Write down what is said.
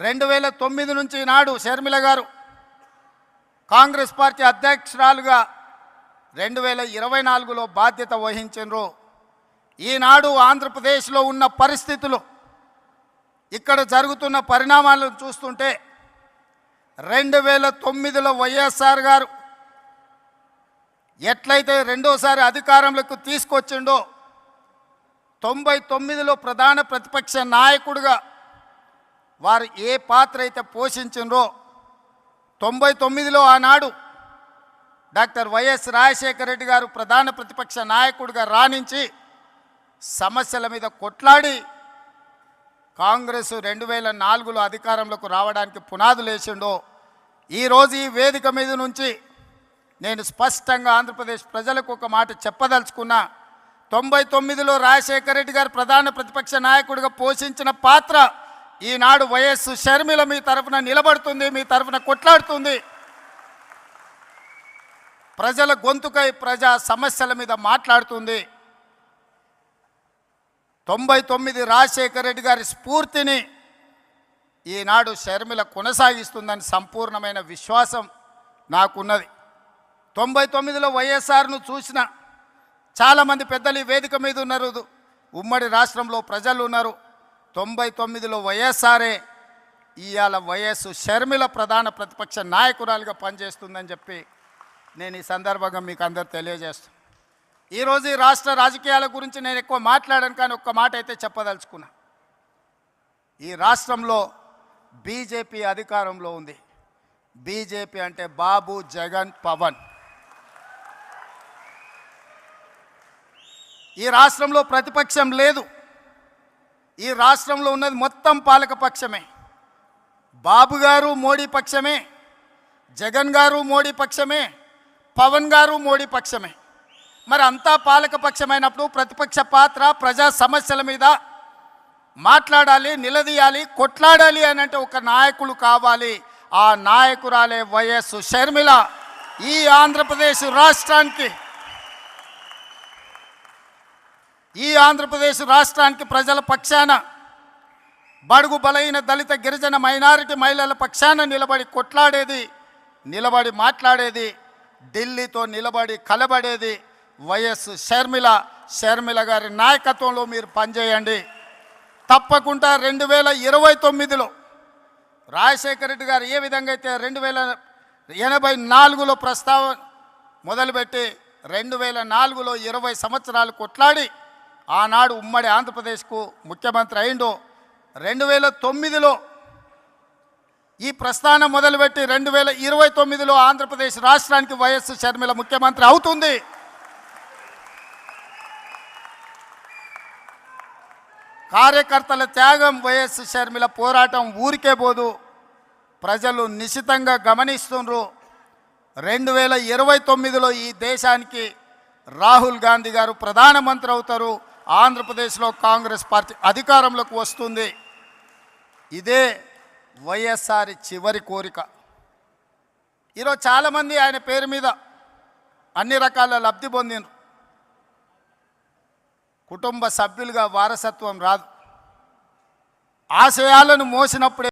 రెండు వేల తొమ్మిది నుంచి నాడు షర్మిల గారు కాంగ్రెస్ పార్టీ అధ్యక్షురాలుగా రెండు వేల ఇరవై నాలుగులో బాధ్యత వహించినరు. ఈనాడు ఆంధ్రప్రదేశ్లో ఉన్న పరిస్థితులు ఇక్కడ జరుగుతున్న పరిణామాలను చూస్తుంటే రెండు వేల తొమ్మిదిలో వైఎస్ఆర్ గారు ఎట్లయితే రెండోసారి అధికారంలోకి తీసుకొచ్చిండో తొంభై తొమ్మిదిలో ప్రధాన ప్రతిపక్ష నాయకుడిగా వారు ఏ పాత్ర అయితే పోషించిండ్రో తొంభై తొమ్మిదిలో ఆనాడు డాక్టర్ వైఎస్ రాజశేఖర రెడ్డి గారు ప్రధాన ప్రతిపక్ష నాయకుడిగా రాణించి సమస్యల మీద కొట్లాడి కాంగ్రెస్ రెండు వేల నాలుగులో అధికారంలోకి రావడానికి పునాదులు వేసిండో ఈరోజు ఈ వేదిక మీద నుంచి నేను స్పష్టంగా ఆంధ్రప్రదేశ్ ప్రజలకు ఒక మాట చెప్పదలుచుకున్నా తొంభై తొమ్మిదిలో రాజశేఖర రెడ్డి గారు ప్రధాన ప్రతిపక్ష నాయకుడిగా పోషించిన పాత్ర ఈనాడు వైఎస్ షర్మిల మీ తరఫున నిలబడుతుంది మీ తరఫున కొట్లాడుతుంది. ప్రజల గొంతుకై ప్రజా సమస్యల మీద మాట్లాడుతుంది. తొంభై తొమ్మిది రాజశేఖర రెడ్డి గారి స్ఫూర్తిని ఈనాడు షర్మిల కొనసాగిస్తుందని సంపూర్ణమైన విశ్వాసం నాకున్నది. తొంభై తొమ్మిదిలో వైఎస్ఆర్ను చూసిన చాలామంది పెద్దలు వేదిక మీద ఉన్నారు. ఉమ్మడి రాష్ట్రంలో ప్రజలు ఉన్నారు. తొంభై తొమ్మిదిలో వైఎస్ఆర్ఏ ఇవాళ వైఎస్ షర్మిల ప్రధాన ప్రతిపక్ష నాయకురాలుగా పనిచేస్తుందని చెప్పి నేను ఈ సందర్భంగా మీకు అందరు తెలియజేస్తాను ఈరోజు ఈ రాష్ట్ర రాజకీయాల గురించి నేను ఎక్కువ మాట్లాడాను కానీ ఒక్క మాట అయితే చెప్పదలుచుకున్నా. ఈ రాష్ట్రంలో బీజేపీ అధికారంలో ఉంది. బీజేపీ అంటే బాబు జగన్ పవన్. ఈ రాష్ట్రంలో ప్రతిపక్షం లేదు. ఈ రాష్ట్రంలో ఉన్నది మొత్తం పాలకపక్షమే బాబు గారు మోడీ పక్షమే జగన్ గారు మోడీ పక్షమే పవన్ గారు మోడీ పక్షమే. మరి అంతా పాలకపక్షమైనప్పుడు ప్రతిపక్ష పాత్ర ప్రజా సమస్యల మీద మాట్లాడాలి నిలదీయాలి కొట్లాడాలి అని అంటే ఒక నాయకులు కావాలి. ఆ నాయకురాలే వైఎస్ షర్మిల. ఈ ఆంధ్రప్రదేశ్ రాష్ట్రానికి ఈ ఆంధ్రప్రదేశ్ రాష్ట్రానికి ప్రజల పక్షాన బడుగు బలైన దళిత గిరిజన మైనారిటీ మహిళల పక్షాన నిలబడి కొట్లాడేది నిలబడి మాట్లాడేది ఢిల్లీతో నిలబడి కలబడేది వైఎస్ షర్మిల. షర్మిల గారి నాయకత్వంలో మీరు పనిచేయండి. తప్పకుండా రెండు వేల ఇరవై తొమ్మిదిలో రాజశేఖర రెడ్డి గారు ఏ విధంగా అయితే రెండు వేల ఎనభై నాలుగులో ప్రస్తావన మొదలుపెట్టి రెండు వేల నాలుగులో ఇరవై సంవత్సరాలు కొట్లాడి ఆనాడు ఉమ్మడి ఆంధ్రప్రదేశ్కు ముఖ్యమంత్రి అయిండో. రెండు వేల తొమ్మిదిలో ఈ ప్రస్థానం మొదలుపెట్టి రెండు వేల ఇరవై తొమ్మిదిలో ఆంధ్రప్రదేశ్ రాష్ట్రానికి వైఎస్ షర్మిల ముఖ్యమంత్రి అవుతుంది. కార్యకర్తల త్యాగం వైఎస్ షర్మిల పోరాటం ఊరికే పోదు. ప్రజలు నిశితంగా గమనిస్తుండ్రు. రెండు వేల ఇరవై తొమ్మిదిలో ఈ దేశానికి రాహుల్ గాంధీ గారు ప్రధానమంత్రి అవుతారు. ఆంధ్రప్రదేశ్లో కాంగ్రెస్ పార్టీ అధికారంలోకి వస్తుంది. ఇదే వైఎస్ఆర్ చివరి కోరిక. ఈరోజు చాలామంది ఆయన పేరు మీద అన్ని రకాల లబ్ధి పొందినరు కుటుంబ సభ్యులుగా వారసత్వం రాదు. ఆశయాలను మోసినప్పుడే